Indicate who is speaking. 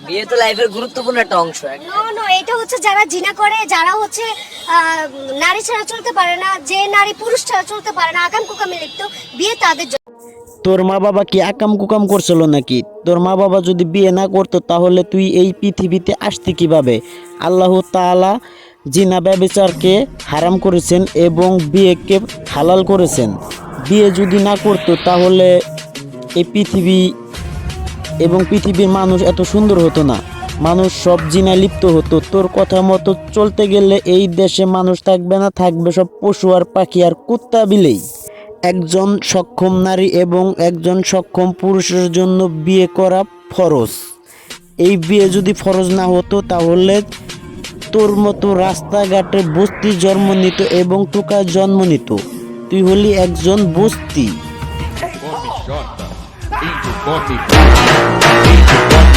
Speaker 1: বিয়ে তো লাইফের গুরুত্বপূর্ণ একটা অংশ
Speaker 2: নো নো এটা হচ্ছে যারা জিনা করে যারা হচ্ছে আহ, নারী ছাড়া চলতে পারে না যে নারী পুরুষ ছাড়া চলতে পারে না আগাম কুকামে লিপ্ত বিয়ে তাদের জন্য।
Speaker 3: তোর মা বাবা কি আকাম কুকাম করছিল নাকি? তোর মা বাবা যদি বিয়ে না করতো তাহলে তুই এই পৃথিবীতে আসতি কীভাবে? আল্লাহ তাআলা জিনা ব্যবচারকে হারাম করেছেন এবং বিয়েকে হালাল করেছেন। বিয়ে যদি না করতো তাহলে এই পৃথিবী এবং পৃথিবীর মানুষ এত সুন্দর হতো না। মানুষ সব জিনা লিপ্ত হতো। তোর কথা মতো চলতে গেলে এই দেশে মানুষ থাকবে না, থাকবে সব পশু আর পাখি আর কুত্তা বিলেই। একজন সক্ষম নারী এবং একজন সক্ষম পুরুষের জন্য বিয়ে করা ফরজ। এই বিয়ে যদি ফরজ না হতো, তাহলে তোর মতো রাস্তাঘাটে বস্তি জন্ম নিত এবং টুকা জন্ম নিত। তুই হলি একজন বস্তি।
Speaker 4: Into Spotify. Into Spotify.